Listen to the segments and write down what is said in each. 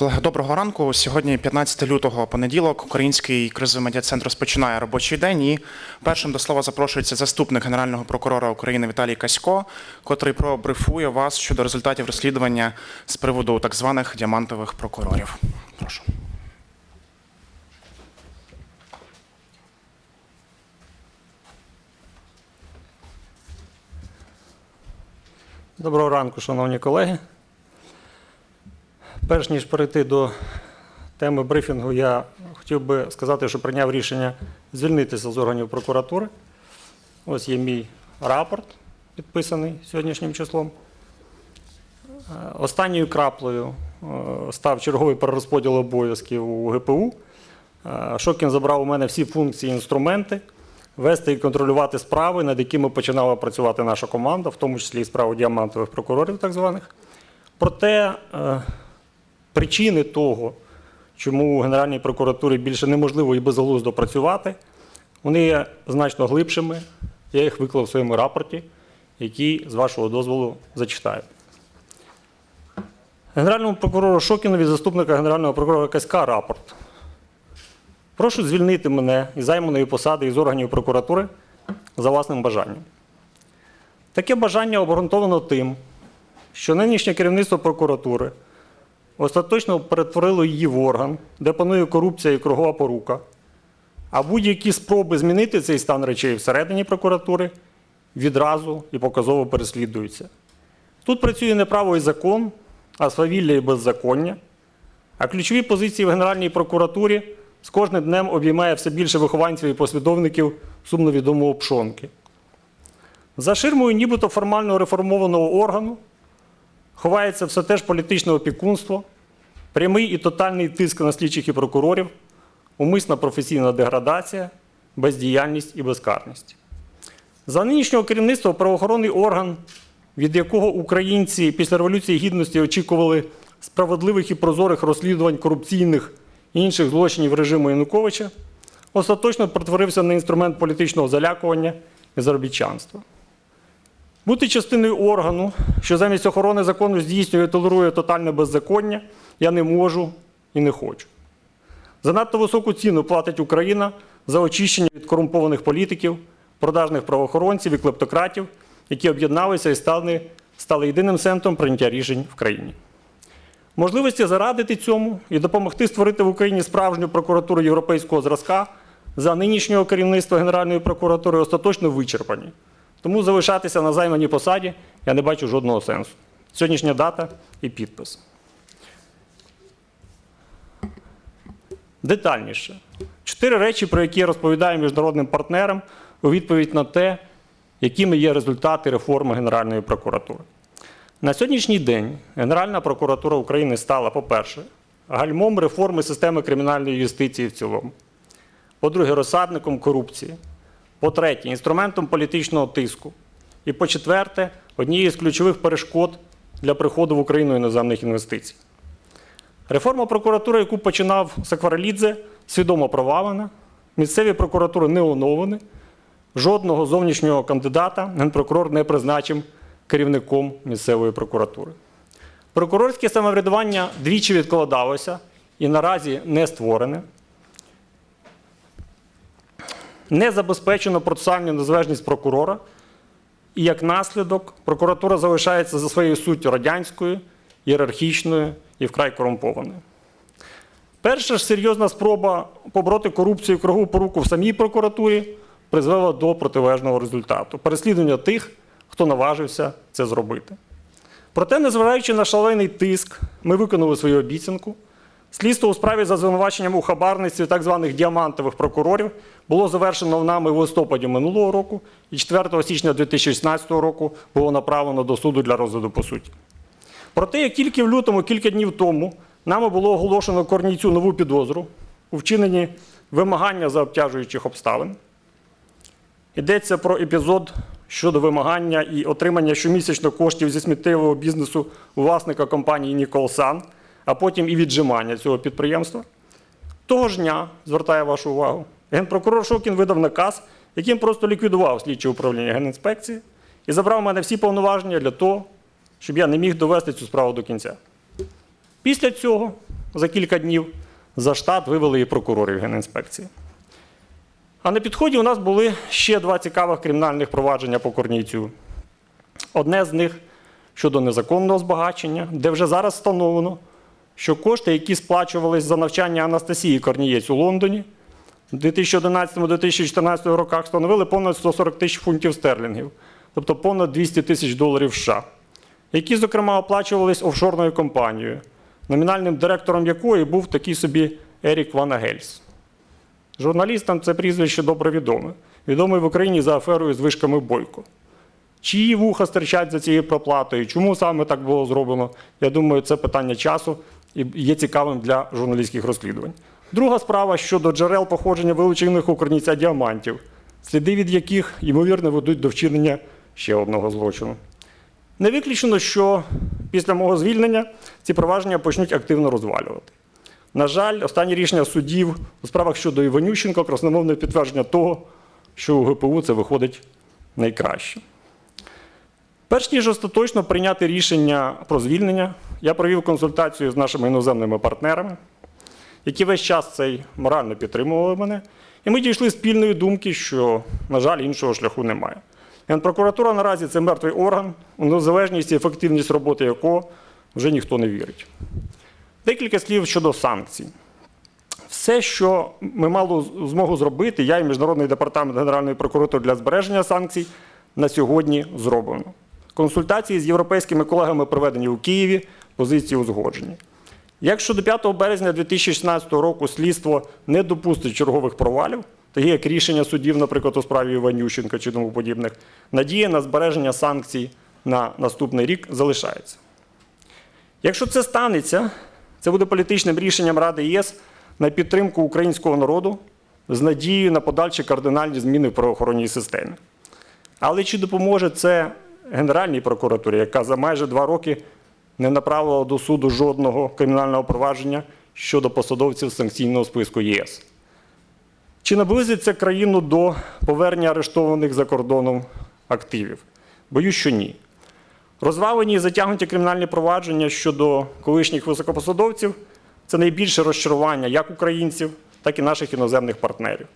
Колеги, доброго ранку. Сьогодні 15 лютого, понеділок. Український кризовий медіа-центр розпочинає робочий день. І першим до слова запрошується заступник генерального прокурора України Віталій Касько, котрий пробрифує вас щодо результатів розслідування з приводу так званих діамантових прокурорів. Прошу. Доброго ранку, шановні колеги. Перш ніж перейти до теми брифінгу, я хотів би сказати, що прийняв рішення звільнитися з органів прокуратури. Ось є мій рапорт, підписаний сьогоднішнім числом. Останньою краплею е, став черговий перерозподіл обов'язків у ГПУ. Е, Шокін забрав у мене всі функції і інструменти вести і контролювати справи, над якими починала працювати наша команда, в тому числі і справу діамантових прокурорів, так званих. Проте е, причини того, чому у Генеральній прокуратурі більше неможливо і безглуздо працювати, вони є значно глибшими. Я їх виклав в своєму рапорті, який, з вашого дозволу, зачитаю. Генеральному прокурору Шокіну від заступника Генерального прокурора Каська рапорт. Прошу звільнити мене із займаної посади із органів прокуратури за власним бажанням. Таке бажання обґрунтовано тим, що нинішнє керівництво прокуратури остаточно перетворило її в орган, де панує корупція і кругова порука, а будь-які спроби змінити цей стан речей всередині прокуратури відразу і показово переслідуються. Тут працює не право і закон, а свавілля і беззаконня, а ключові позиції в Генеральній прокуратурі з кожним днем обіймає все більше вихованців і послідовників сумновідомого пшонки. За ширмою нібито формально реформованого органу ховається все теж політичне опікунство, прямий і тотальний тиск на слідчих і прокурорів, умисна професійна деградація, бездіяльність і безкарність. За нинішнього керівництва правоохоронний орган, від якого українці після Революції Гідності очікували справедливих і прозорих розслідувань корупційних і інших злочинів режиму Януковича, остаточно перетворився на інструмент політичного залякування і заробітчанства. Бути частиною органу, що замість охорони закону здійснює і толерує тотальне беззаконня, я не можу і не хочу. Занадто високу ціну платить Україна за очищення від корумпованих політиків, продажних правоохоронців і клептократів, які об'єдналися і стали, стали єдиним центром прийняття рішень в країні. Можливості зарадити цьому і допомогти створити в Україні справжню прокуратуру європейського зразка за нинішнього керівництва Генеральної прокуратури остаточно вичерпані. Тому залишатися на займаній посаді я не бачу жодного сенсу. Сьогоднішня дата і підпис. Детальніше. Чотири речі, про які я розповідаю міжнародним партнерам у відповідь на те, якими є результати реформи Генеральної прокуратури. На сьогоднішній день Генеральна прокуратура України стала, по-перше, гальмом реформи системи кримінальної юстиції в цілому. По-друге, розсадником корупції. По-третє, інструментом політичного тиску. І по-четверте, однією з ключових перешкод для приходу в Україну іноземних інвестицій. Реформа прокуратури, яку починав Сакварелідзе, свідомо провалена. Місцеві прокуратури не оновлені. Жодного зовнішнього кандидата генпрокурор не призначив керівником місцевої прокуратури. Прокурорське самоврядування двічі відкладалося і наразі не створене. Не забезпечено процесуальну незалежність прокурора, і як наслідок прокуратура залишається за своєю суттю радянською, ієрархічною і вкрай корумпованою. Перша ж серйозна спроба побороти корупцію і кругову поруку в самій прокуратурі призвела до протилежного результату переслідування тих, хто наважився це зробити. Проте, незважаючи на шалений тиск, ми виконали свою обіцянку. Слідство у справі за звинуваченням у хабарництві так званих діамантових прокурорів було завершено нами в листопаді минулого року і 4 січня 2016 року було направлено до суду для розгляду по суті. Проте, як тільки в лютому, кілька днів тому, нами було оголошено корніцю нову підозру у вчиненні вимагання за обтяжуючих обставин. Йдеться про епізод щодо вимагання і отримання щомісячно коштів зі сміттєвого бізнесу власника компанії Ніколсан, а потім і віджимання цього підприємства. Того ж дня, звертаю вашу увагу, генпрокурор Шокін видав наказ, яким просто ліквідував слідче управління Генінспекції і забрав у мене всі повноваження для того, щоб я не міг довести цю справу до кінця. Після цього за кілька днів. За штат вивели і прокурорів Генінспекції. А на підході у нас були ще два цікавих кримінальних провадження по Корнійцю. Одне з них щодо незаконного збагачення, де вже зараз встановлено, що кошти, які сплачувались за навчання Анастасії Корнієць у Лондоні в 2011-2014 роках, становили понад 140 тисяч фунтів стерлінгів, тобто понад 200 тисяч доларів США, які, зокрема, оплачувались офшорною компанією, номінальним директором якої був такий собі Ерік Ванагельс. Журналістам це прізвище добре відоме. Відомий в Україні за аферою з вишками Бойко. Чиї вуха стирчать за цією проплатою? Чому саме так було зроблено? Я думаю, це питання часу і є цікавим для журналістських розслідувань. Друга справа щодо джерел походження вилучених у Корніця діамантів, сліди від яких, ймовірно, ведуть до вчинення ще одного злочину. Не виключено, що після мого звільнення ці провадження почнуть активно розвалювати. На жаль, останні рішення судів у справах щодо Іванющенка красномовне підтвердження того, що у ГПУ це виходить найкраще. Перш ніж остаточно прийняти рішення про звільнення, я провів консультацію з нашими іноземними партнерами, які весь час цей морально підтримували мене. І ми дійшли спільної думки, що, на жаль, іншого шляху немає. Генпрокуратура наразі це мертвий орган, у незалежність і ефективність роботи якого вже ніхто не вірить. Декілька слів щодо санкцій. Все, що ми мали змогу зробити, я і Міжнародний департамент Генеральної прокуратури для збереження санкцій на сьогодні зроблено. Консультації з європейськими колегами проведені у Києві, позиції узгоджені. Якщо до 5 березня 2016 року слідство не допустить чергових провалів, такі як рішення судів, наприклад, у справі Іванющенка чи тому подібних, надія на збереження санкцій на наступний рік залишається. Якщо це станеться, це буде політичним рішенням Ради ЄС на підтримку українського народу з надією на подальші кардинальні зміни в правоохоронній системі. Але чи допоможе це Генеральній прокуратурі, яка за майже два роки не направила до суду жодного кримінального провадження щодо посадовців санкційного списку ЄС? Чи наблизить це країну до повернення арештованих за кордоном активів? Боюсь, що ні. Розвалені і затягнуті кримінальні провадження щодо колишніх високопосадовців це найбільше розчарування як українців, так і наших іноземних партнерів.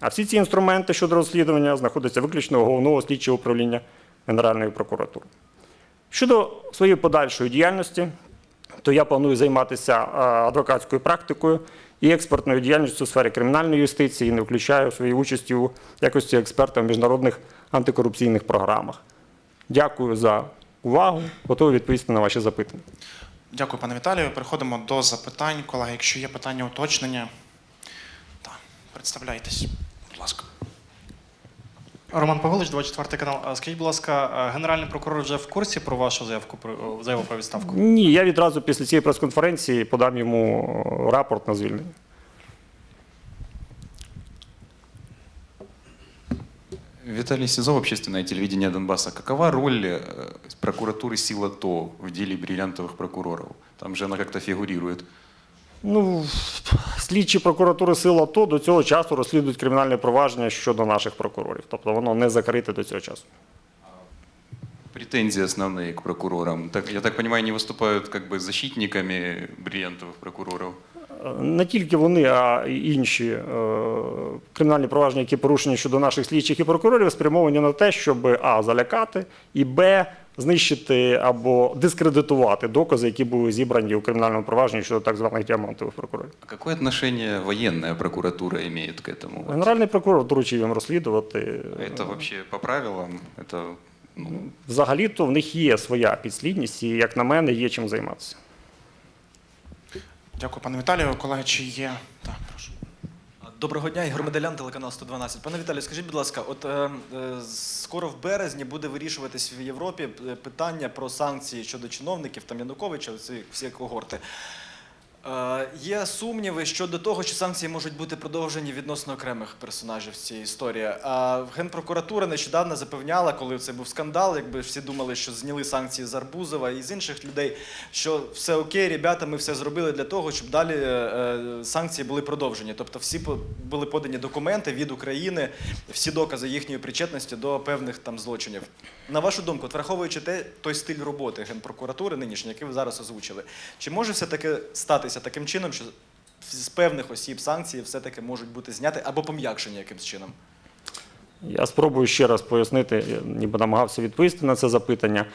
А всі ці інструменти щодо розслідування знаходяться виключно у головного слідчого управління Генеральної прокуратури. Щодо своєї подальшої діяльності, то я планую займатися е, адвокатською практикою і експертною діяльністю у сфері кримінальної юстиції, не включаю своєї участі у якості експерта в міжнародних антикорупційних програмах. Дякую за увагу. Готовий відповісти на ваші запитання. Дякую, пане Віталію. Переходимо до запитань. Колеги, якщо є питання уточнення, так, представляйтесь, будь ласка. Роман Павлович, 24 канал. А Скажіть, будь ласка, а генеральний прокурор вже в курсі про вашу заявку про заяву про відставку? Ні, я відразу після цієї прес-конференції подам йому е, рапорт на звільнення. Виталий Сизов, общественное телевидение Донбасса. Какова роль э, прокуратуры Сила ТО в деле бриллиантовых прокуроров? Там же она как-то фигурирует. Ну, слідчі прокуратури сил АТО до цього часу розслідують кримінальне провадження щодо наших прокурорів. Тобто воно не закрите до цього часу. Претензии основные к прокурорам. Так, я так понимаю, они выступают как бы защитниками бриллиантовых прокуроров. Е, Не тільки вони, а й інші е, кримінальні провадження, які порушені щодо наших слідчих і прокурорів, спрямовані на те, щоб а. залякати, і б. знищити або дискредитувати докази, які були зібрані у кримінальному провадженні щодо так званих діамантових прокурорів. А какое отношение военная прокуратура имеет к этому? Генеральний прокурор доручив їм розслідувати. Это вообще по правилам? Это ну, Взагалі-то в них є своя підслідність, і, як на мене, є чим займатися. Дякую, пане Віталію. Колеги, чи є. Так, прошу. Доброго дня, Ігор Меделян, телеканал 112. Пане Віталію, скажіть, будь ласка, от е, е, скоро в березні буде вирішуватись в Європі е, питання про санкції щодо чиновників там Януковича, ці всі когорти. Е, є сумніви щодо того, що санкції можуть бути продовжені відносно окремих персонажів цієї історії. А Генпрокуратура нещодавно запевняла, коли це був скандал, якби всі думали, що зняли санкції з Арбузова і з інших людей, що все окей, ребята, ми все зробили для того, щоб далі е, санкції були продовжені. Тобто всі були подані документи від України, всі докази їхньої причетності до певних там злочинів. На вашу думку, враховуючи те, той стиль роботи Генпрокуратури нинішньої, який ви зараз озвучили, чи може все таки статися розглядатися таким чином, що з певних осіб санкції все-таки можуть бути зняті або пом'якшені якимсь чином? Я спробую ще раз пояснити, ніби намагався відповісти на це запитання.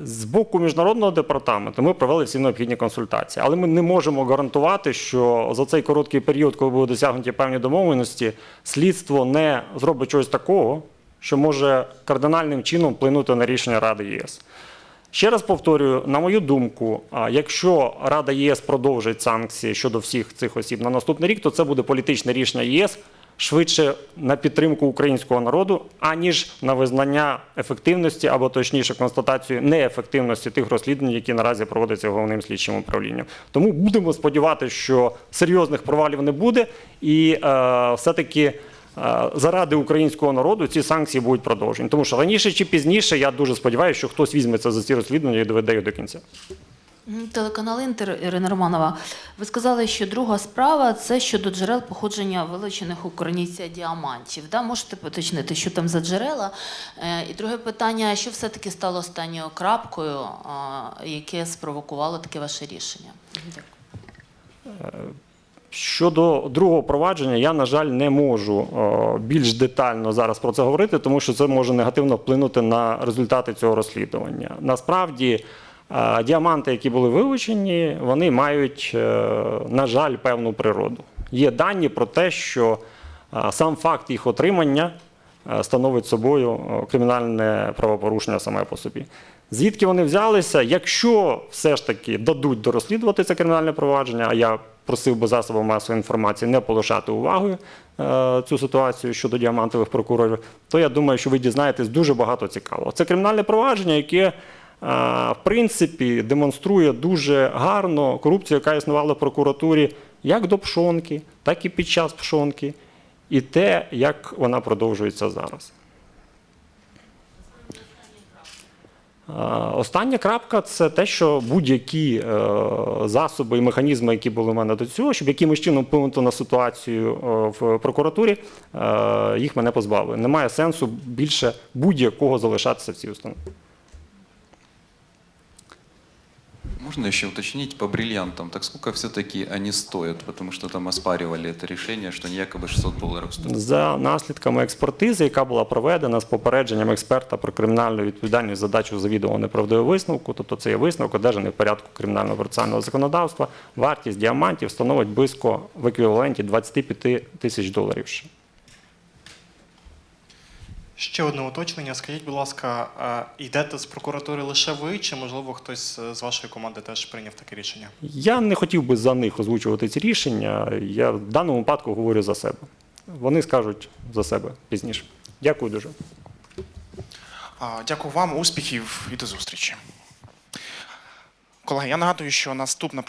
З боку міжнародного департаменту ми провели всі необхідні консультації, але ми не можемо гарантувати, що за цей короткий період, коли будуть досягнуті певні домовленості, слідство не зробить чогось такого, що може кардинальним чином вплинути на рішення Ради ЄС. Ще раз повторюю, на мою думку, якщо Рада ЄС продовжить санкції щодо всіх цих осіб на наступний рік, то це буде політичне рішення ЄС швидше на підтримку українського народу, аніж на визнання ефективності або точніше констатацію неефективності тих розслідувань, які наразі проводяться головним слідчим управлінням. Тому будемо сподіватися, що серйозних провалів не буде, і е, все-таки. е, Заради українського народу ці санкції будуть продовжені. Тому що раніше чи пізніше я дуже сподіваюся, що хтось візьметься за ці розслідування і доведе їх до кінця. Телеканал Інтер Ірина Романова. Ви сказали, що друга справа це щодо джерел походження вилучених у короніція діамантів. Да? Можете поточнити, що там за джерела? Е, І друге питання: що все-таки стало останньою крапкою, яке спровокувало таке ваше рішення? Дякую. Щодо другого провадження, я, на жаль, не можу е, більш детально зараз про це говорити, тому що це може негативно вплинути на результати цього розслідування. Насправді, е, діаманти, які були вилучені, вони мають, е, на жаль, певну природу. Є дані про те, що сам факт їх отримання становить собою кримінальне правопорушення саме по собі. Звідки вони взялися? Якщо все ж таки дадуть дорозслідувати це кримінальне провадження, а я просив би засоби масової інформації не полишати увагою е, цю ситуацію щодо діамантових прокурорів, то я думаю, що ви дізнаєтесь дуже багато цікавого. Це кримінальне провадження, яке е, в принципі демонструє дуже гарно корупцію, яка існувала в прокуратурі як до пшонки, так і під час пшонки, і те, як вона продовжується зараз. Остання крапка це те, що будь-які е, засоби і механізми, які були в мене до цього, щоб якимось чином вплинути на ситуацію е, в прокуратурі, е, їх мене позбавили. Немає сенсу більше будь-якого залишатися в цій установі. Можно еще уточнить по бриллиантам? Так сколько все-таки они стоят? Потому что там оспаривали это решение, что они якобы 600 долларов стоят. За наслідками експертизи, яка була проведена з попередженням експерта про кримінальну відповідальність задачу завідомо неправдивого висновку, тобто це є висновок, одержаний в порядку кримінального процесуального законодавства, вартість діамантів становить близько в еквіваленті 25 тисяч доларів. Ще. Одне уточнення. Скажіть, будь ласка, йдете з прокуратури лише ви, чи можливо хтось е, з вашої команди теж прийняв таке рішення? Я не хотів би за них озвучувати ці рішення. Я в даному випадку говорю за себе. Вони скажуть за себе пізніше. Дякую дуже. Дякую вам, успіхів і до зустрічі. Колеги, я нагадую, що наступна